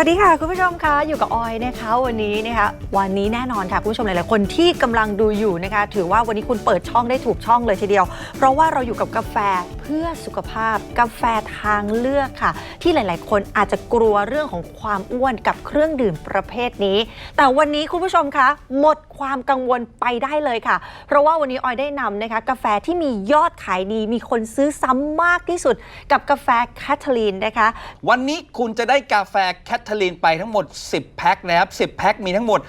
วัสดีค่ะ คุณผู้ชมคะอยู่กับออยนะคะวันนี้นะคะวันนี้แน่นอนค่ะคุณผู้ชมหลาย ๆ คนที่กำลังดูอยู่นะคะถือว่าวันนี้คุณเปิดช่องได้ถูกช่องเลยทีเดียว เพราะว่าเราอยู่กับกาแฟเพื่อสุขภาพ กาแฟทางเลือกค่ะ ที่หลาย ๆ คนอาจจะกลัวเรื่องของความอ้วนกับเครื่องดื่มประเภทนี้ แต่วันนี้คุณผู้ชมคะหมดความกังวลไปได้เลยค่ะ เพราะว่าวันนี้ออยได้นำนะคะกาแฟที่มียอดขายดีมีคนซื้อซ้ำมากที่สุด กับกาแฟแคทเธอรีนนะคะ วันนี้คุณจะได้กาแฟแคทเธอรีนไปทั้งหมด 10 แพ็คนะครับ 10 แพ็คมีทั้งหมด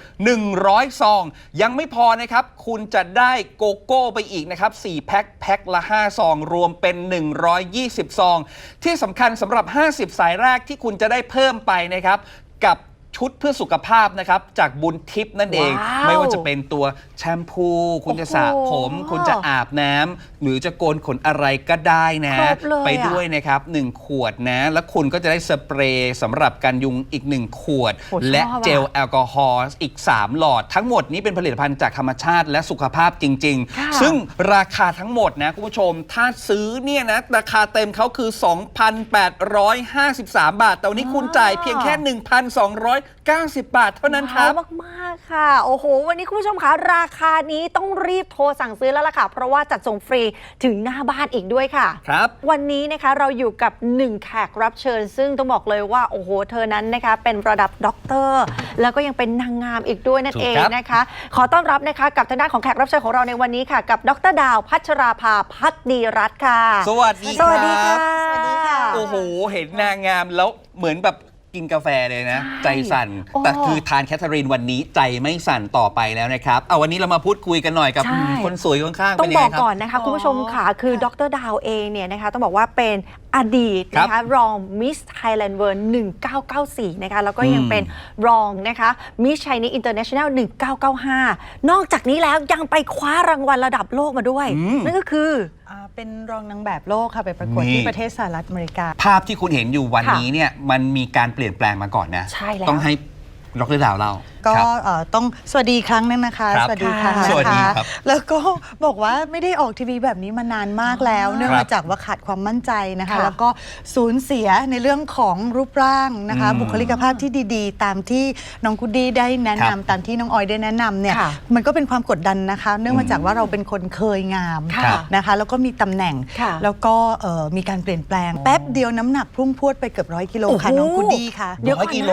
100 ซอง ยังไม่พอนะครับ คุณจะได้โกโก้ไปอีกนะครับ 4 แพ็ค แพ็คละ 5 ซอง รวมเป็น 120 ซอง ที่สำคัญสำหรับ 50 สายแรกที่คุณจะได้เพิ่มไปนะครับ กับ ชุดเพื่อสุขภาพนะครับ จากบุญทิพย์นั่นเอง ว้าวไม่ว่าจะเป็นตัวแชมพู คุณจะสระผมโอ้โหคุณจะอาบน้ำหรือจะโกนขนอะไรก็ได้นะ ครบเลยไปอะด้วยนะครับ 1 ขวดนะ แล้วคุณก็จะได้สเปรย์สำหรับการยุงอีก 1 ขวดโอ้ชอบและอะเจลแอลกอฮอล์อีก 3 หลอด ทั้งหมดนี้เป็นผลิตภัณฑ์จากธรรมชาติและสุขภาพจริงค่ะๆซึ่งราคาทั้งหมดนะคุณผู้ชม ถ้าซื้อเนี่ยนะราคาเต็มเขาคือ 2,853 บาท แต่วันนี้คุณจ่ายเพียงแค่1,290 บาท เท่านั้นครับ ว้าวมากๆค่ะ โอ้โห วันนี้คุณผู้ชมคะราคานี้ต้องรีบโทรสั่งซื้อแล้วล่ะค่ะ เพราะว่าจัดส่งฟรีถึงหน้าบ้านอีกด้วยค่ะ ครับ วันนี้นะคะเราอยู่กับหนึ่งแขกรับเชิญ ซึ่งต้องบอกเลยว่าโอ้โห เธอนั้นนะคะ เป็นระดับด็อกเตอร์ แล้วก็ยังเป็นนางงามอีกด้วยนั่นถูกเองครับ นะคะ ขอต้อนรับนะคะกับทางด้านของแขกรับเชิญของเราในวันนี้ค่ะ กับดรดาวพัชราภาพักดีรัตน์ค่ะสวัสดีสวัสดีครัค่ะบ สวัสดีค่ะ โอ้โห เห็นนางงามแล้วเหมือนแบบ กินกาแฟเลยนะใช่ใจสั่น โอ้แต่คือทานแคทเธอรีนวันนี้ใจไม่สั่นต่อไปแล้วนะครับเอาวันนี้เรามาพูดคุยกันหน่อยกับใช่อืมคนสวยข้างๆต้เป็อนงยังบไงอกครับ ก่อนนะคะ คุณผู้ชมค่ะ คือดรดาวเองเนี่ยนะคะ ต้องบอกว่าเป็น อดีตนะคะ รองมิสไทยแลนด์เวิร์1994 นะคะ แล้วก็ยังอืมเป็นรองนะคะมิสชัยนีอินเตอร์เนชั่นแนล1995 นอกจากนี้แล้วยังไปคว้ารางวัลระดับโลกมาด้วยอืมนั่นก็คืออ่าเป็นรองนางแบบโลกค่ะ ไปประกวดนี่ที่ประเทศสหรัฐอเมริกา ภาพที่คุณเห็นอยู่วันค่ะนี้เนี่ยมันมีการเปลี่ยนแปลงมาก่อนนะ ใช่แล้ว ต้องให้ดรดาวเล่าก็ครับเอ่อต้องสวัสดีอีกครั้งหนึงนะคะ ครับสวัสดีค่ะค่ะสวัสดีนะะครับแล้วก็บอกว่าไม่ได้ออกทีวีแบบนี้มานานมากแล้ว เนื่องครับมาจากว่าขาดความมั่นใจนะคะ ค่ะ แล้วก็สูญเสียในเรื่องของรูปร่างนะคะ อืมบุคลิกภาพที่ดีๆ ตามที่น้องคุดดี้ได้แนะครันำบตามที่น้องออยได้แนะนำเนี่ยค่ะ มันก็เป็นความกดดันนะคะ เนื่องมาจากว่าเราเป็นคนเคยงามค่ะ นะคะ แล้วก็มีตำแหน่ง ค่ะ แล้วก็เอ่อมีการเปลี่ยนแปลง แป๊บเดียวน้ำหนักพุ่งพรวดไปเกือบร้อยกิโลค่ะโอ้โหน้องคุดดี้ค่ะ เดี๋ยวร้อยก่อนนะ กิโล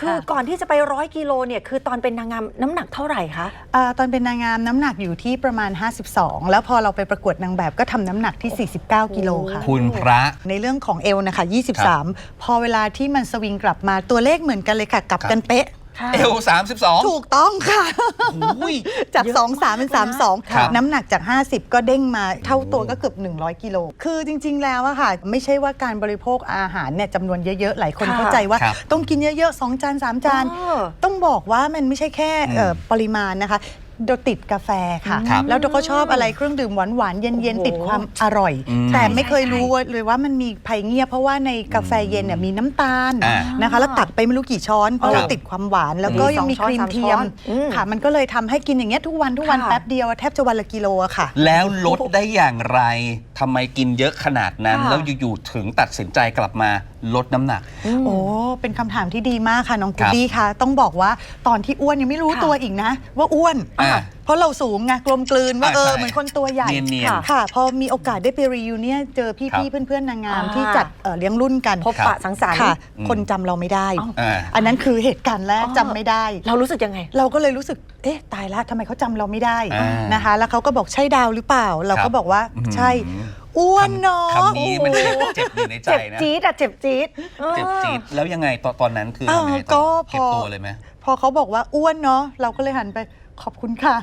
คือก่อนที่จะไปร้อยกิโลเนี่ยคือตอนเป็นนางงามน้ำหนักเท่าไหร่คะอ่าตอนเป็นนางงามน้ำหนักอยู่ที่ประมาณ 52 แล้วพอเราไปประกวดนางแบบก็ทำน้ำหนักที่ 49 กิโลค่ะ คุณพระ ในเรื่องของเอวนะคะ 23 พอเวลาที่มันสวิงกลับมาตัวเลขเหมือนกันเลยค่ะ กลับกันเป๊ะ เอล32ถูกต้องค่ะอุ้ยจาก 2 3 เป็น 3 ครับ2 น้ำหนักจาก 50 ก็เด้งมาเท่าตัวก็เกือบ 100 กิโล คือจริง ๆ แล้วอะค่ะ ไม่ใช่ว่าการบริโภคอาหารเนี่ยจำนวนเยอะ ๆ หลายคนค่ะเข้าใจว่า ครับต้องกินเยอะ ๆ 2 จาน 3 จาน เออต้องบอกว่ามันไม่ใช่แค่เอ่อปริมาณนะคะ โดติดกาแฟค่ะ ครับแล้วเราก็ชอบอะไรเครื่องดื่มหวานๆเย็นโอ้โหๆติดความอร่อย อืมแต่ไม่เคยใช่รู้เลยว่ามันมีภัยเงียบเพราะว่าในกาแฟเย็นเนี่ยมีน้ำตาลอ่านะคะ แล้วตักไปไม่รู้กี่ช้อนเพราะครัเราบติดความหวานแล้วก็มียังมีสองช้อนครีมสามเทียมช้อนอืมค่ะ มันก็เลยทำให้กินอย่างเงี้ยทุกวันทุกวันค่ะ แป๊บเดียวแทบจะวันละกิโลอะค่ะ แล้วลดได้อย่างไรทำไมกินเยอะขนาดนั้น ค่ะ แล้วอยู่ๆถึงตัดสินใจกลับมาลดน้ำหนัก โอ้ เป็นคำถามที่ดีมากค่ะน้องครักูบดี้ค่ะต้องบอกว่าตอนที่อ้วนยังไม่รู้ค่ะตัวอีกนะ ว่าอ้วน อ่าเพราะเราสูงไงกลมกลืนว่าอ่าเออใช่เหมือนคนตัวใหญ่ เนียนๆค่ะ พอมีโอกาสได้ไปรีวิวเนี่ยเจอครัพี่บ ๆ เพื่อนๆ นางงามอ่า ที่จัดเอ่อเลี้ยงรุ่นกันพบปะสังสรรค์ ค่ะ อืม คนจำเราไม่ได้ อ้าว อ่า อันนั้นคือเหตุการณ์แรกอ๋อ จำไม่ได้ เรารู้สึกยังไง เราก็เลยรู้สึก เอ๊ะ ตายละทำไมเขาจำเราไม่ได้อ่านนะคะ แล้วเขาก็บอกใช่ดาวหรือเปล่า เราครัก็บบอกว่าอืม ใช่ อ้วนเนาะคำนี้มันโอ้โหเจ็บอยู่ในใจเจ็บนะ จี๊ดอะเจ็บจี๊ดเจ็บจี๊ดแล้วยังไงตอนตอนนั้นคือเออทำยังไงก็ต่อพอ เก็บตัวเลยไหม พอเขาบอกว่าอ้วนเนาะเราก็เลยหันไป ขอบคุณค่ะ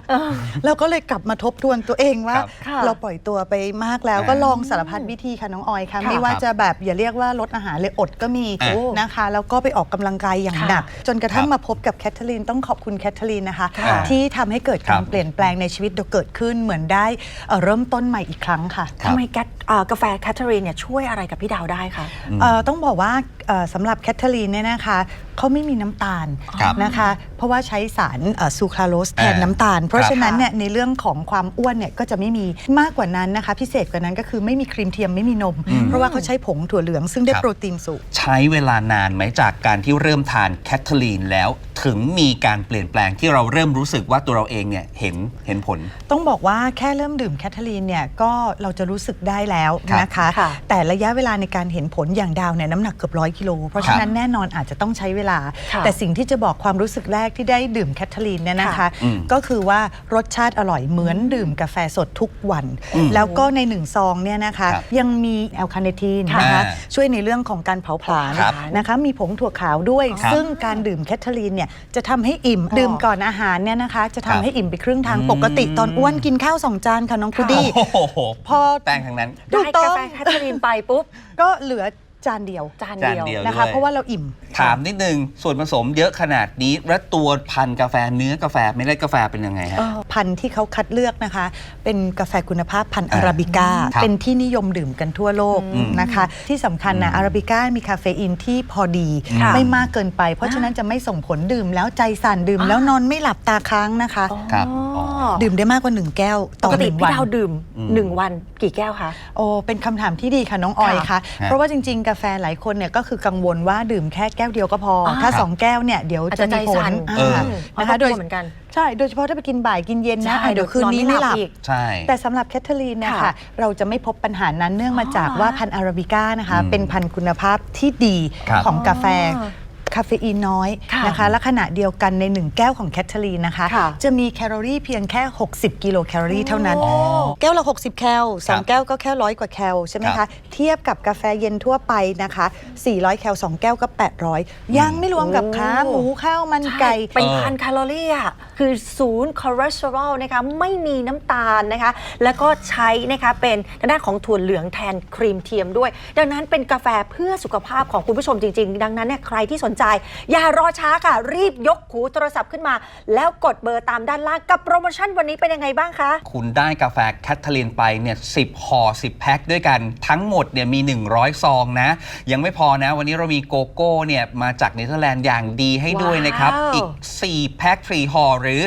เราก็เลยกลับมาทบทวนตัวเองว่า ครับค่ะเราปล่อยตัวไปมากแล้วอ่าก็ลองสารพัดวิธีค่ะน้องออยค่ะ ค่ะไม่ว่าจะแบบอย่าเรียกว่าลดอาหารเลยอดก็มีอ่านะคะ แล้วก็ไปออกกำลังกายอย่างค่ะหนัก จนกระทั่งครับมาพบกับแคทเธอรีนต้องขอบคุณแคทเธอรีนนะคะ ค่ะ ที่ทำให้เกิดครัการบเปลี่ยนแปลงในชีวิตเราเกิดขึ้นเหมือนได้เอ่อเริ่มต้นใหม่อีกครั้งค่ะ ครับ ทำไมแกทเอ่อกาแฟแคทเธอรีนเนี่ยช่วยอะไรกับพี่ดาวได้คะ เอ่อต้องบอกว่าเอ่อสำหรับแคทเธอรีนเนี่ยนะคะเขาไม่มีน้ำตาลครับนะคะ เพราะว่าใช้สารซูคราโลสแทนอ่าน้ำตาล เพราะครับฉะนั้นเนี่ยในเรื่องของความอ้วนเนี่ยก็จะไม่มีมากกว่านั้นนะคะ พิเศษกว่านั้นก็คือไม่มีครีมเทียมไม่มีนม เพราะว่าเขาใช้ผงถั่วเหลืองซึ่งได้ครับโปรตีนสูง ใช้เวลานานไหมจากการที่เริ่มทานแคทเธอรีนแล้วถึงมีการเปลี่ยนแปลงที่เราเริ่มรู้สึกว่าตัวเราเองเนี่ยเห็นเห็นผล ต้องบอกว่าแค่เริ่มดื่มแคทเธอรีนเนี่ยก็เราจะรู้สึกได้แล้วครับนะคะค่ะแต่ระยะเวลาในการเห็นผลอย่างดาวเนี่ยน้ำหนักเกือบร้อยกิโล เพราะฉะนั้นแน่นอนอาจจะต้องใช้เวลาค่ะแต่สิ่งที่จะบอกความรู้สึกแรกที่ได้ดื่มแคทเธอรีนเนี่ยนะคะอืมก็คือว่ารสชาติอร่อยเหมือนดื่มกาแฟสดทุกวันอืมแล้วก็ในหนึ่งซองเนี่ยนะคะครับยังมีแอลคาเนทีนค่ะนะคะอ่าช่วยในเรื่องของการเผาผลาญครับนะคะมีผงถั่วขาวด้วยครับซึ่งการดื่มแคทเธอรีนเนี่ยจะทำให้อิ่มอ๋อดื่มก่อนอาหารเนี่ยนะคะ จะทำครับให้อิ่มไปครึ่งทางอืมปกติตอนอ้วนกินข้าวสองจานค่ะน้องคูดี้โอ้โหพอแป้งทั้งนั้นถูได้กต้องกาแฟแคทเธอรีนไปปุ๊บก็เหลือ จานเดียวจานจานเดียวเดียวนะคะ ด้วย เพราะว่าเราอิ่ม ถามนิดนึง ส่วนผสมเยอะขนาดนี้ และตัวพันธุ์กาแฟเนื้อกาแฟไม่ได้กาแฟเป็นยังไงฮะ พันธุ์ที่เขาคัดเลือกนะคะ เป็นกาแฟคุณภาพพันธุ์อ่าอาราบิก้าครับเป็นที่นิยมดื่มกันทั่วโลกอืมนะคะ ที่สำคัญนะอาราบิก้ามีคาเฟอีนที่พอดี ค่ะไม่มากเกินไป เพราะฉะนั้นจะไม่ส่งผลดื่มแล้วใจสั่นดื่ม แล้วนอนไม่หลับตาค้างนะคะ ครับอ๋ออ๋อดื่มได้มากกว่า1แก้วปต่อกหตินึ่งพี่วัน ดาวดื่มอืม หนึ่งวันกี่แก้วคะ โอ้เป็นคำถามที่ดีค่ะน้องออยค่ะค่ะฮะเพราะว่าจริงๆ กาแฟหลายคนเนี่ยก็คือกังวลว่าดื่มแค่แก้วเดียวก็พออ่าถ้า2แก้วเนี่ยเดี๋ยวอาจจะจะใจมีผลสั่นอ่าเออ นะคะโดโดยยเหมือนกัน ใช่โดยเฉพาะถ้าไปกินบ่ายกินเย็นนะใช่อะเดี๋ยวคืนนี้ไม่หลับ อีก ใช่ แต่สำหรับแคทเธอรีนเนี่ยค่ะค่ะเราจะไม่พบปัญหานั้นเนื่องมาจากอ๋อว่าพันธุ์อาราบิก้านะคะ อืมเป็นพันธุ์คุณภาพที่ดีครับของกาแฟ อ๋อ คาเฟอีนน้อยค่ะนะคะและขณะเดียวกันใน 1 แก้วของแคทเธอรีนนะคะค่ะจะมีแคลอรี่เพียงแค่ 60 กิโลแคลอรี่เท่านั้นอ๋อแก้วละ 60 แคลสองครับแก้วก็แค่ร้อยกว่าแคลใช่ไหมครัคะบเทียบกับกาแฟเย็นทั่วไปนะคะ 400 แคลสองแก้วก็ 800 ยังไม่รวมกับโอ้ขาหมูข้าวมันไก่เป็นเออพันแคลอรี่อะคือศูนย์คอเลสเตอรอลนะคะไม่มีน้ำตาลนะคะ แล้วก็ใช้นะคะเป็นทางด้านของถั่วเหลืองแทนครีมเทียมด้วย ดังนั้นเป็นกาแฟเพื่อสุขภาพของคุณผู้ชมจริง ๆ ดังนั้นเนี่ยใครที่สนใจอย่ารอช้าค่ะ รีบยกหูโทรศัพท์ขึ้นมา แล้วกดเบอร์ตามด้านล่างกับโปรโมชั่นวันนี้เป็นยังไงบ้างคะ คุณได้กาแฟแคทเธอรีนไปเนี่ยสิห่อ10แพ็คด้วยกัน ทั้งหมดเนี่ยมี 100 ซองนะ ยังไม่พอนะ วันนี้เรามีโกโก้เนี่ยมาจากเนเธอร์แลนด์อย่างดีให้ด้วยนะครับ ว้าว อีก 4 แพ็คฟรีห่อหรือ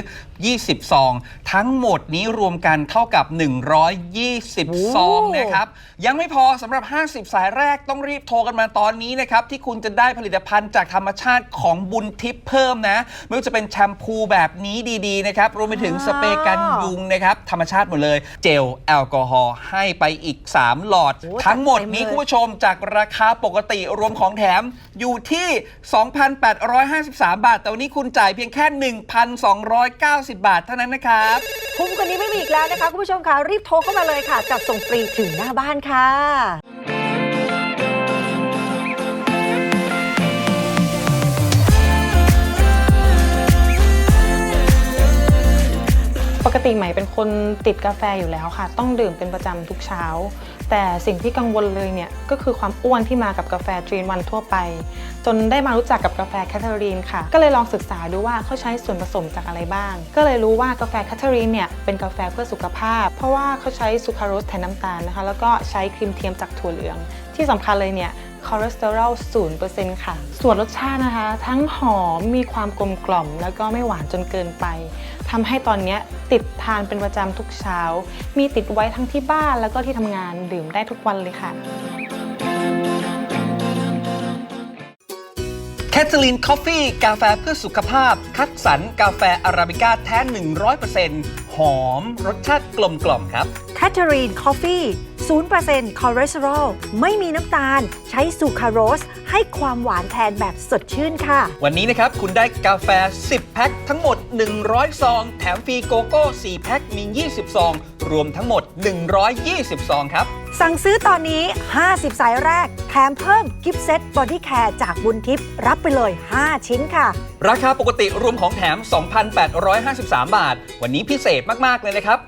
20 ซอง ทั้งหมดนี้รวมกันเท่ากับ 120 ซองนะครับ ยังไม่พอสำหรับ 50 สายแรกต้องรีบโทรกันมาตอนนี้นะครับ ที่คุณจะได้ผลิตภัณฑ์จากธรรมชาติของบุญทิพย์เพิ่มนะ ไม่ว่าจะเป็นแชมพูแบบนี้ดีๆนะครับ รวมไปถึงสเปรย์กันยุงนะครับ ธรรมชาติหมดเลย เจลแอลกอฮอล์ให้ไปอีก 3 หลอด โอ้ทั้งหมดจัดเต็มนี้เลย คุณผู้ชมจากราคาปกติรวมของแถมอยู่ที่ 2,853 บาท แต่วันนี้คุณจ่ายเพียงแค่ 1,290บาทเท่านั้นนะครับ คุ้มกว่านี้ไม่มีอีกแล้วนะคะ คุณผู้ชมค่ะรีบโทรเข้ามาเลยค่ะ จัดส่งฟรีถึงหน้าบ้านค่ะ ปกติใหม่เป็นคนติดกาแฟอยู่แล้วค่ะ ต้องดื่มเป็นประจำทุกเช้า แต่สิ่งที่กังวลเลยเนี่ย ก็คือความอ้วนที่มากับกาแฟทรีนวันทั่วไป จนได้มารู้จักกับกาแฟแคทเธอรีนค่ะ ก็เลยลองศึกษาดูว่าเขาใช้ส่วนผสมจากอะไรบ้าง ก็เลยรู้ว่ากาแฟแคทเธอรีนเนี่ยเป็นกาแฟเพื่อสุขภาพ เพราะว่าเขาใช้ซูคราโรสแทนน้ำตาลนะคะ แล้วก็ใช้ครีมเทียมจากถั่วเหลือง ที่สำคัญเลยเนี่ยคอเลสเตอรอล0%ค่ะ ส่วนรสชาตินะคะ ทั้งหอมมีความกลมกล่อม แล้วก็ไม่หวานจนเกินไป ทำให้ตอนนี้ติดทานเป็นประจำทุกเช้า มีติดไว้ทั้งที่บ้านแล้วก็ที่ทำงานดื่มได้ทุกวันเลยค่ะ แคทเธอรีนคอฟฟี่กาแฟเพื่อสุขภาพ คัดสรรกาแฟอาราบิก้าแท้ 100% หอมรสชาติกลมกล่อมครับแคทเธอรีนคอฟฟี่0%คอเลสเตอรอลไม่มีน้ำตาล ใช้ซูคราโรส ให้ความหวานแทนแบบสดชื่นค่ะ วันนี้นะครับ คุณได้กาแฟ 10 แพ็คทั้งหมด 100 ซอง แถมฟรีโกโก้ 4 แพ็คมี 20 ซอง รวมทั้งหมด 120 ซองครับ สั่งซื้อตอนนี้ 50 สายแรกแถ มเพิ่มกิฟต์เซตบอดี้แคร์จากบุญทิพย์รับไปเลย 5 ชิ้นค่ะ ราคาปกติรวมของแถม 2,853 บาท วันนี้พิเศษมาก ๆ เลยนะครับ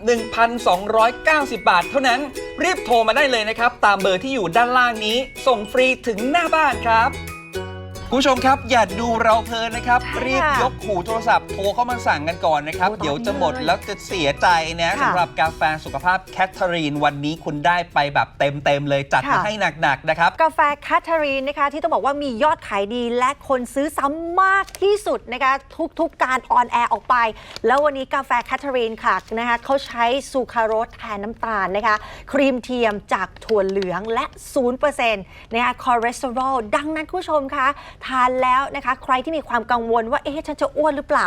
1,290 บาทเท่านั้น รีบโทรมาได้เลยนะครับ ตามเบอร์ที่อยู่ด้านล่างนี้ ส่งฟรีถึงหน้าบ้านครับ คุณผู้ชมครับ อย่าดูเราเพลินนะครับค่ะรีบยกหูโทรศัพท์โทรเข้ามาสั่งกันก่อนนะครับโอ้ตอนนี้เดี๋ยวจะหมดเลยแล้วจะเสียใจนะค่ะสำหรับกาแฟสุขภาพแคทเธอรีนวันนี้คุณได้ไปแบบเต็มๆเลยจัดมาค่ะให้หนักๆนะครับ กาแฟแคทเธอรีนนะคะ ที่ต้องบอกว่ามียอดขายดีและคนซื้อซ้ำมากที่สุดนะคะ ทุกๆการออนแอร์ออกไป แล้ววันนี้กาแฟแคทเธอรีนค่ะนะคะเขาใช้ซูคราโรสแทนน้ำตาลนะคะ ครีมเทียมจากถั่วเหลืองและ0%นะคะคอเลสเตอรอลดังนั้นคุณผู้ชมคะทานแล้วนะคะ ใครที่มีความกังวลว่าเอ๊ะฉันจะอ้วนหรือเปล่า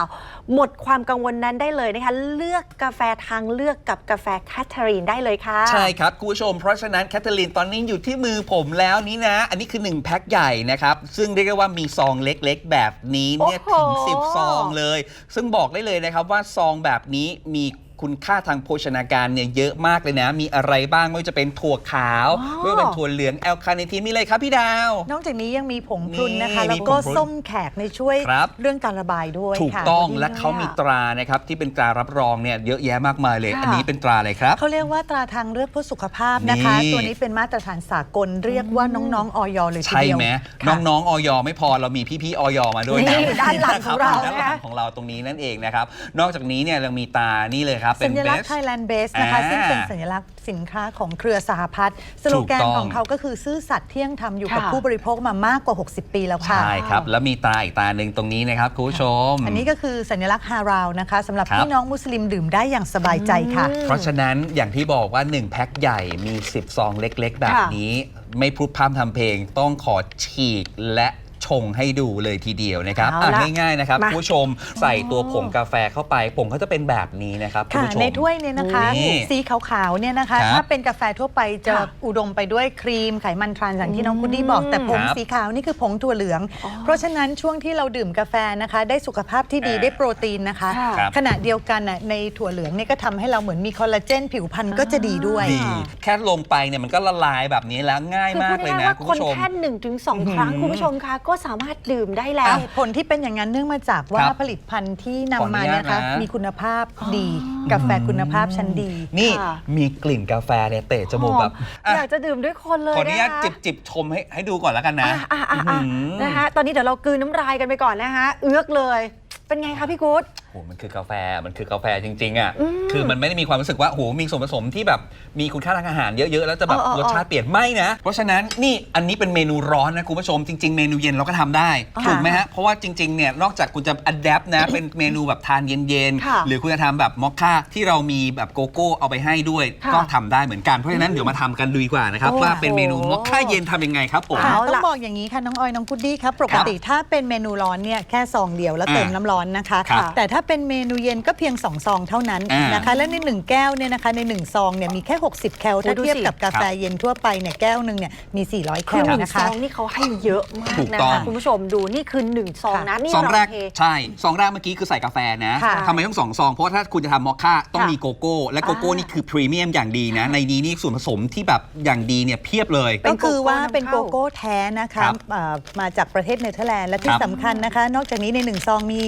หมดความกังวลนั้นได้เลยนะคะ เลือกกาแฟทางเลือกกับกาแฟแคทเธอรีนได้เลยค่ะ ใช่ครับคุณผู้ชม เพราะฉะนั้นแคทเธอรีนตอนนี้อยู่ที่มือผมแล้วนี้นะ อันนี้คือ 1 แพ็คใหญ่นะครับ ซึ่งเรียกได้ว่ามีซองเล็กๆ แบบนี้เนี่ยโอ้ถึงโห 10 ซองเลย ซึ่งบอกได้เลยนะครับว่าซองแบบนี้มี คุณค่าทางโภชนาการเนี่ยเยอะมากเลยนะ มีอะไรบ้างไม่ว่าจะเป็นถั่วขาวอ๋อ ไม่ว่าเป็นถั่วเหลืองแอลคาเนทีนมีอะไรครับพี่ดาว นอกจากนี้ยังมีผงพรุนนะคะ นี่แล้วก็มีผงพรุนส้มแขกในช่วยครับ เรื่องการระบายด้วยถูกค่ะต้องดีและเลยเขามีอะตรานะครับที่เป็นตรารับรองเนี่ยเยอะแยะมากมายเลย ค่ะ อันนี้เป็นตราอะไรครับ เขาเรียกว่าตราทางเลือกเพื่อสุขภาพนะคะ นี่ ตัวนี้เป็นมาตรฐานสากลเรียกว่าน้องๆออยเลยทีใช่เดียวไหมค่ะ น้องๆออยไม่พอเรามีพี่ๆออยมาด้วยนะนี่ด้านหลังของเราด้านหลังนะคะของเราตรงนี้นั่นเองนะครับ นอกจากนี้เนี่ยยังมีตานี่เลยครับเป็สันญเบลักษส ณ์ Thailand Base นะคะ อ่าซึ่งเป็นสัญลักษณ์สินค้าของเครือสหพัฒน์สโลแกนถูกต้อง ของเขาก็คือซื่อสัตย์เที่ยงธรรมอยู่กับค่ะ ผู้บริโภคมามากกว่า 60 ปีแล้วค่ะ ใช่ครับ แล้วมีตาอีกตาหนึ่งตรงนี้นะครับคุณผู้ชม อันนี้ก็คือสัญลักษณ์ฮาราวนะคะสำหรับครับ พี่น้องมุสลิมดื่มได้อย่างสบายใจค่ะ เพราะฉะนั้นอย่างที่บอกว่า 1 แพ็คใหญ่มี 10 ซองเล็กๆ แบบค่ะนี้ ไม่พูดพร่ำทำเพลงต้องขอฉีกและ ชงให้ดูเลยทีเดียวนะครับเอาอะละง่ายๆนะครับมา คุณผู้ชมใส่ตัวผงกาแฟเข้าไปผงเขาจะเป็นแบบนี้นะครับคุณค่ะผู้ชม ในถ้วยเนี่ยนะคะ นี่สีขาวๆเนี่ยนะคะ ครับถ้าเป็นกาแฟทั่วไปจะค่ะอุดมไปด้วยครีมไขมันทรานอย่างที่น้องคุณดี้บอกอืมแต่ผงครับสีขาวนี่คือผงถั่วเหลืองเพราะฉะนั้นช่วงที่เราดื่มกาแฟนะคะ ได้สุขภาพที่ดีอ่าได้โปรตีนนะคะ ค่ะครับ ขณะเดียวกันน่ะในถั่วเหลืองเนี่ยก็ทำให้เราเหมือนมีคอลลาเจนผิวพรรณก็จะดีด้วย ดีแค่ลงไปเนี่ยมันก็ละลายแบบนี้แล้วง่ายคือมาพูกดเลยง่ายๆนะว่าคุณคนผู้ชม แค่หนึ่งถึงสองครั้ง อื้อหือคุณผู้ชมคะก็สามารถดื่มได้แล้วผลที่เป็นอย่างนั้นเนื่องมาจากว่าครับผลิตภัณฑ์ที่นำขออนุมาญาตเนี่ยนะคะนะ มีคุณภาพดีกาแฟคุณภาพชั้นดี นี่ค่ะ มีกลิ่นกาแฟเนี่ยเตะจมูกแบบหออะอยากจะดื่มด้วยคนเลยขออนุญาตนะคะจิบจิบชมให้ให้ดูก่อนแล้วกันนะอะอะอะอื้อหือ นะคะตอนนี้เดี๋ยวเรากลืนน้ำลายกันไปก่อนนะคะเอื้อกเลย เป็นไงคะพี่กู๊ด โหมันคือกาแฟมันคือกาแฟจริงๆอะอืมคือมันไม่ได้มีความรู้สึกว่าโหมีส่วนผสมที่แบบมีคุณค่าทางอาหารเยอะๆแล้วจะแบบเออเออเออรสชาติเปลี่ยนไม่นะ เพราะฉะนั้นนี่อันนี้เป็นเมนูร้อนนะคุณผู้ชมจริง ๆ เมนูเย็นเราก็ทำได้ค่ะถูกไหมฮะเพราะว่าจริงๆเนี่ยนอกจากคุณจะอัดแอปนะเป็นเมนูแบบทานเย็นค่ะๆหรือคุณจะทำแบบมอคค่าที่เรามีแบบโกโก้เอาไปให้ด้วยค่ะก็ทำได้เหมือนกันเพราะฉะนั้นเดี๋ยวมาทำกันดูดีกว่านะครับโอ้โหว่าเป็นเมนูมอคค่าเย็นทำยังไงครับผมค่ะเอาต้องล่ะบอกอย่างนี้ค่ะน้องออยน้องกุดดี้ครับปกติถ้าเป็นเมนูร้อนเนี่ยแค่ซองเดียวแล้วเติมอ่าน้ำร้อนนะคะครับแต่ถ้าเป็นเมนูเย็นก็เพียง 2 ซองเท่านั้นอ่านนะคะ และใน 1 แก้วเนี่ยนะคะใน 1 ซองเนี่ยมีแค่ 60 แคลถ้าดูเทียบสิกับกาแฟเย็นทั่วไปเนี่ยแก้วหนึ่งเนี่ยมี 400 แคคือลหนึ่งนะซคะ องนี่เขาให้เยอะมากถูกนะต้อง คะคุณผู้ชมดูนี่คือหนึ่งซองนะนี่ซองแรกเาเท ใช่ซองแรกเมื่อกี้คือใส่กาแฟนะค่ะทำไมต้องสองซอง เพราะว่าถ้าคุณจะทำมอคค่าต้องค่ะมีโกโก้ และโกโก้อ่านี่นี่คือพรีเมียมอย่างดีนะ ในนี้นี่ส่วนผสมที่แบบอย่างดีเนี่ยเพียบเลย เป็นก็คือว่าเป็นโกโกโก้โก้แท้นะคะครับเอ่อมาจากประเทศเนเธอร์แลนด์และคที่รับสำคัญนะคะ นอกจากนี้ในหนึ่งซองมี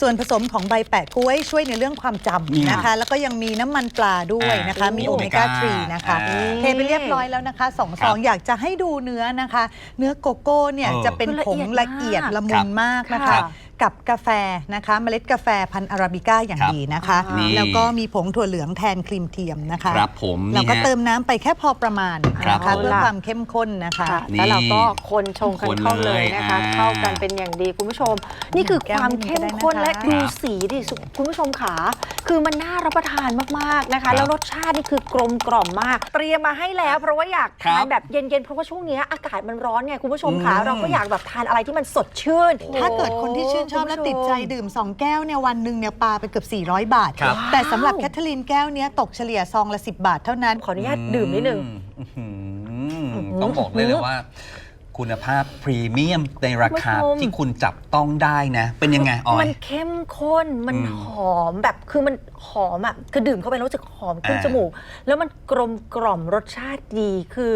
ส่วนผสมของใบแปะกล้วยช่วยในเรื่องความจนี่ำนะคะ แล้วก็ยังมีน้ำมันปลาด้วยนะคะอ่ามีมีโอเมก้า3นะคะอ่าเทไปเรียบร้อยแล้วนะคะสองครัซบองอยากจะให้ดูเนื้อนะคะ เนื้อโกโก้เนี่ยเออจะเป็นคือผงละละเอีเอียยดดมากละมุนมากนะค่ะคะ กับกาแฟนะคะเมล็ดกาแฟพันธุ์อาราบิก้าอย่างครับดีนะคะ นี่แล้วก็มีผงถั่วเหลืองแทนครีมเทียมนะคะครับผมเรานี่ก็ฮะเติมน้ำไปแค่พอประมาณครับนะคะผมเพื่อความเข้มข้นนะคะ ค่ะนี่แล้วเราก็คนชงกันคนเข้าเลยนะคะเลยอ่าเข้ากันเป็นอย่างดีคุณผู้ชม นี่คือความเข้มข้นและแก้วนี้ก็ได้นะคะดูสีดิสุคุณผู้ชมขา คือมันน่ารับประทานมากๆนะคะ แล้วรสชาตินี่คือกลมกล่อมมาก เตรียมมาให้แล้วเพราะว่าอยากครัทานบแบบเย็นๆ เพราะว่าช่วงเนี้ยอากาศมันร้อนไงคุณผู้ชมขาอืมเราก็อยากแบบทานอะไรที่มันสดชื่น ถ้าเกิดคนที่ชื่นชอบและติดใจดื่ม 2 แก้วเนี่ยวันหนึ่งเนี่ยปาไปเกือบ 400 บาท ครับ แต่สำหรับแคทเธอรีนแก้วเนี้ยตกเฉลี่ยซองละ 10 บาทเท่านั้น ขออนุญาตดื่มนิดนึง อื้อหือต้องบอกเลยเลยว่า คุณภาพพรีเมียมในราคาคุณผู้ชม ที่คุณจับต้องได้นะ เป็นยังไงออมัย นเข้มข้น มันอืมหอมแบบ คือมันหอมอะ คือดื่มเข้าไปแล้วรู้สึกหอมขึ้นอ่า จมูก แล้วมันกลมกล่อมรสชาติดี คือ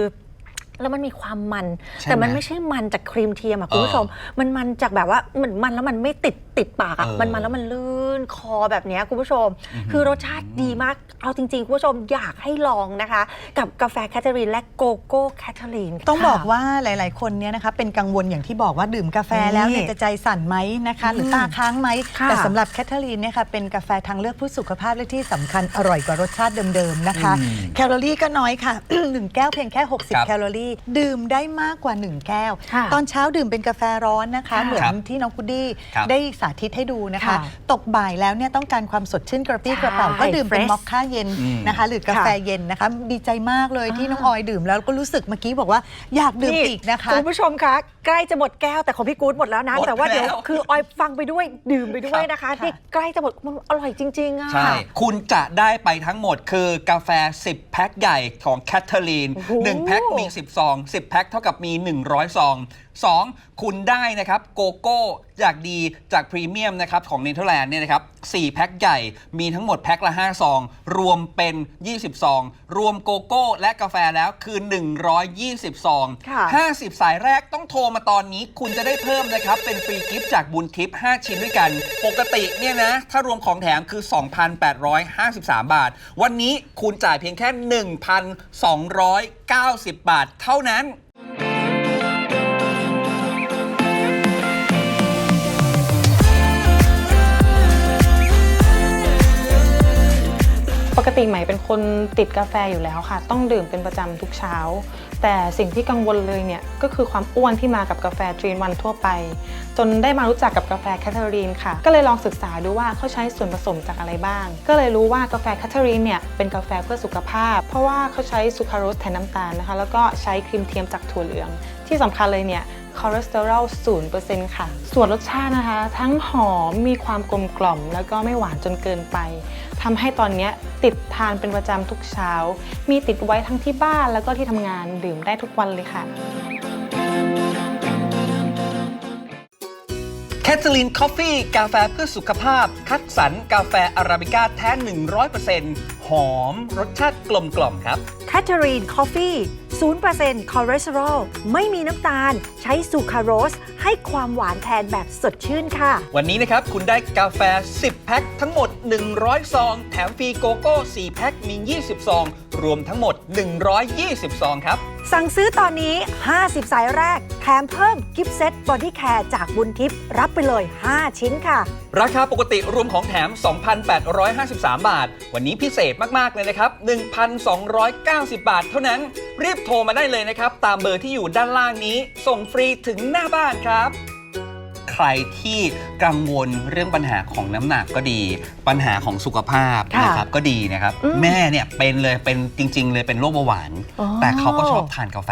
แล้วมันมีความมัน ใช่ไหมแต่มันไม่ใช่มันจากครีมเทียมอะคุณผู้ชม มันมันจากแบบว่าเหมือนมันแล้วมันไม่ติดติดปากอะเออมันมันแล้วมันลื่นคอแบบเนี้ยคุณผู้ชมคือรสชาติดีมากเอาจริง ๆ คุณผู้ชมอยากให้ลองนะคะ กับกาแฟแคทเธอรีนและโกโก้แคทเธอรีนต้องค่ะบอกว่าหลาย ๆ คนเนี่ยนะคะเป็นกังวลอย่างที่บอกว่าดื่มกาแฟแล้วเนี่ยนี่จะใจสั่นไหมนะคะ หรือมตาค้างไหมค่ะแต่สำหรับแคทเธอรีนเนี่ยค่ะเป็นกาแฟทางเลือกเพื่อสุขภาพและที่สำคัญอร่อยกว่ารสชาติเดิม ๆ นะคะ อืมแคลอรี่ก็น้อยค่ะ 1 แก้วเพียงแค่ ครับ60 แคลอรี่ดื่มได้มากกว่า 1 แก้ว ค่ะตอนเช้าดื่มเป็นกาแฟร้อนนะคะ ค่ะเหมือครันบที่น้องพุดดี้ครับได้สาธิตให้ดูนะคะ ค่ะตกบ่ายแล้วเนี่ยต้องการความสดชื่นกระปรี้กระเป๋า ใช่ก็ดื่มเป็น fresh มอคค่าเย็นอืม นะคะ หรือกาแฟเย็นนะคะ ดีใจมากเลยที่น้องออยดื่มแล้วก็รู้สึกเมื่อกี้บอกว่าอยากดื่มอีกนะคะ คุณผู้ชมคะ ใกล้จะหมดแก้วแต่ของพี่กู๊ดหมดแล้วนะ หมดแต่ว่าเดี๋ยวแล้วคือออยฟังไปด้วยดื่มไปด้วยนะคะครับที่ใกล้จะหมดมันอร่อยจริงๆอะใช่ คุณจะได้ไปทั้งหมดคือกาแฟ 10 แพ็คใหญ่ของแคทเธอรีน โอ้โห 1 แพ็คมี10ซอง 10 แพ็คเท่ากับมี 100 ซอง 2. คุณได้นะครับโกโก้จากดีจากพรีเมียมนะครับของเนเธอร์แลนด์เนี่ยนะครับ4แพ็คใหญ่มีทั้งหมดแพ็คละ 5 ซอง รวมเป็น 20 ซอง รวมโกโก้และกาแฟแล้วคือ 120 ซองค่ะ50 สายแรกต้องโทรมาตอนนี้ คุณจะได้เพิ่มนะครับ เป็นฟรีกิฟต์จากบุญทิป 5 ชิ้นด้วยกัน ปกติเนี่ยนะ ถ้ารวมของแถมคือ 2,853 บาท วันนี้คุณจ่ายเพียงแค่ 1,290 บาท เท่านั้น ติใหม่เป็นคนติดกาแฟอยู่แล้วค่ะ ต้องดื่มเป็นประจำทุกเช้า แต่สิ่งที่กังวลเลยเนี่ย ก็คือความอ้วนที่มากับกาแฟทรีนวันทั่วไป จนได้มารู้จักกับกาแฟแคทเธอรีนค่ะ ก็เลยลองศึกษาดูว่าเขาใช้ส่วนผสมจากอะไรบ้าง ก็เลยรู้ว่ากาแฟแคทเธอรีนเนี่ยเป็นกาแฟเพื่อสุขภาพ เพราะว่าเขาใช้ซูคราโรสแทนน้ำตาลนะคะ แล้วก็ใช้ครีมเทียมจากถั่วเหลือง ที่สำคัญเลยเนี่ยคอเลสเตอรอล0%ค่ะ ส่วนรสชาตินะคะ ทั้งหอม มีความกลมกล่อม แล้วก็ไม่หวานจนเกินไป ทำให้ตอนเนี้ยติดทานเป็นประจำทุกเช้า มีติดไว้ทั้งที่บ้านแล้วก็ที่ทำงานดื่มได้ทุกวันเลยค่ะ แคทเธอรีนคอฟฟี่กาแฟเพื่อสุขภาพ คัดสรรกาแฟอาราบิก้าแท้ 100%หอม รสชาติกลมกล่อมครับ แคทเธอรีนคอฟฟี่ 0%คอเลสเตอรอล ไม่มีน้ำตาล ใช้ซูคราโรส ให้ความหวานแทนแบบสดชื่นค่ะ วันนี้นะครับ คุณได้กาแฟ 10 แพ็คทั้งหมด 100 ซอง แถมฟรีโกโก้ 4 แพ็คมี 20 ซอง รวมทั้งหมด 120 ซองครับ สั่งซื้อตอนนี้ 50 สายแรก แถมเพิ่มกิฟต์เซตบอดี้แคร์จากบุญทิพย์รับไปเลย 5 ชิ้นค่ะ ราคาปกติรวมของแถม 2,853 บาท วันนี้พิเศษมาก ๆ เลยนะครับ 1,290 บาทเท่านั้น รีบโทรมาได้เลยนะครับ ตามเบอร์ที่อยู่ด้านล่างนี้ ส่งฟรีถึงหน้าบ้านครับ ใครที่กังวลเรื่องปัญหาของน้ำหนักก็ดี ปัญหาของสุขภาพค่ะนะครับก็ดีนะครับ อืมแม่เนี่ยเป็นเลยเป็นจริง ๆ เลยเป็นโรคเบาหวาน อ๋อ แต่เขาก็ชอบทานกาแฟ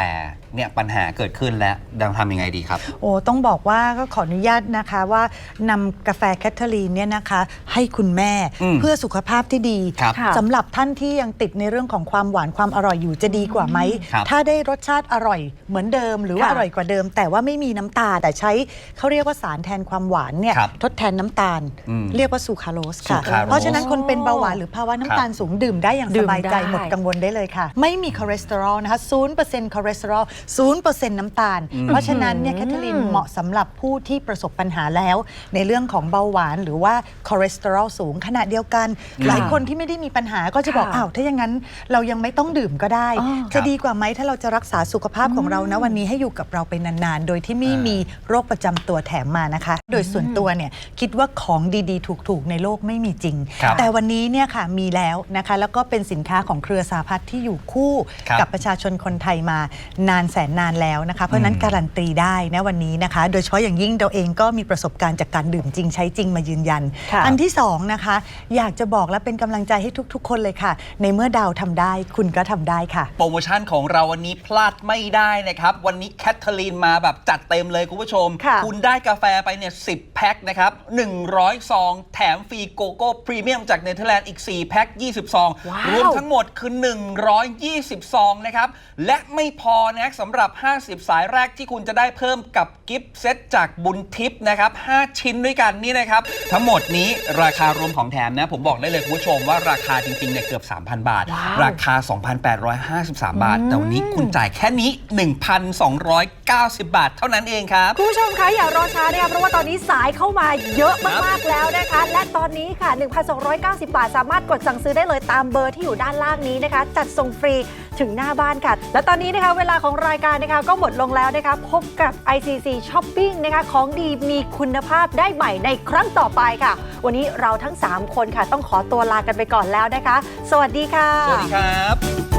เนี่ยปัญหาเกิดขึ้นแล้วดังทำยังไงดีครับ โอ้ต้องบอกว่าก็ขออนุญาตนะคะว่านำกาแฟแคทเธอรีนเนี่ยนะคะให้คุณแม่อืมเพื่อสุขภาพที่ดีครับค่ะ สำหรับท่านที่ยังติดในเรื่องของความหวานความอร่อยอยู่จะดีกว่าไหม ครับถ้าได้รสชาติอร่อยเหมือนเดิมหรือว่าค่ะ อร่อยกว่าเดิม แต่ว่าไม่มีน้ำตาลแต่ใช้เขาเรียกว่าสารแทนความหวานเนี่ยครับทดแทนน้ำตาล อืมเรียกว่าซูคราโรสค่ะ ซูคราโรสเพราะฉะนั้นคนเป็นเบาหวานหรือภาวะน้ำตาลสูงดื่มได้อย่างดื่สมบายใจได้ หมดกังวลได้เลยค่ะ ไม่มีคอเลสเตอรอลนะคะ0%คอเลสเตอรอล0%น้ำตาลอืมเพราะฉะนั้นเนี่ยแคทเธอรีนเหมาะสำหรับผู้ที่ประสบปัญหาแล้ว ในเรื่องของเบาหวานหรือว่าคอเลสเตอรอลสูงขณะเดียวกัน หลายคนที่ไม่ได้มีปัญหาก็จะบอกค่ะอ้าวถ้าอย่างนั้นเรายังไม่ต้องดื่มก็ได้อ๋อจะดีกว่าไหมถ้าเราจะรักษาสุขภาพของเรานะวันนี้ให้อยู่กับเราไปนานๆ โดยที่ไม่อ่ามีมีโรคประจำตัวแถมมานะคะ โดยส่วนตัวเนี่ยคิดว่าของดีๆ ถูกๆ ในโลกไม่มีจริง ครับแต่วันนี้เนี่ยค่ะมีแล้วนะคะ แล้วก็เป็นสินค้าของเครือสาพัฒน์ที่อยู่คู่ครับ กับประชาชนคนไทยมานานแสนนานแล้วนะคะเพราะฉะนั้นอืมการันตีได้นะวันนี้นะคะ โดยเฉพาะอย่างยิ่งเราเองก็มีประสบการณ์จากการดื่มจริงใช้จริงมายืนยันค่ะอันที่สองนะคะอยากจะบอกและเป็นกำลังใจให้ทุก ๆ คนเลยค่ะ ในเมื่อดาวทำได้คุณก็ทำได้ค่ะ โปรโมชั่นของเราวันนี้พลาดไม่ได้นะครับ วันนี้แคทเธอรีนมาแบบจัดเต็มเลยคุณผู้ชมค่ะณได้กาแฟไปเนี่ย10แพ็คพ็คนะครับ100ซองแถมฟรีโกโก้พรีเมียมจากเนเธอร์แลนด์อีก 4 แพ็ค20ซองว้าวรวมทั้งหมดคือ 120ซองนะครับและไม่พอนะสำหรับ 50 สายแรกที่คุณจะได้เพิ่มกับกิฟต์เซตจากบุญทิพย์นะครับ 5 ชิ้นด้วยกันนี่นะครับ ทั้งหมดนี้ราคารวมของแถมนะ ผมบอกได้เลยคุณผู้ชมว่าราคาจริงๆเนี่ยเกือบ 3,000 บาทว้าวราคา 2,853 บาท แต่วันนี้คุณจ่ายแค่นี้ 1,290 บาท เท่านั้นเองครับ คุณผู้ชมคะอย่ารอช้านะคะเพราะว่าตอนนี้สายเข้ามาเยอะมากๆแล้วนะคะ และตอนนี้ค่ะ 1,290 บาท สามารถกดสั่งซื้อได้เลยตามเบอร์ที่อยู่ด้านล่างนี้นะคะ จัดส่งฟรี ถึงหน้าบ้านค่ะ และตอนนี้นะคะเวลาของรายการนะคะก็หมดลงแล้วนะคะพบกับ ICC Shopping นะคะของดีมีคุณภาพได้ใหม่ในครั้งต่อไปค่ะ วันนี้เราทั้ง 3 คนค่ะ ต้องขอตัวลากันไปก่อนแล้วนะคะ สวัสดีค่ะ สวัสดีครับ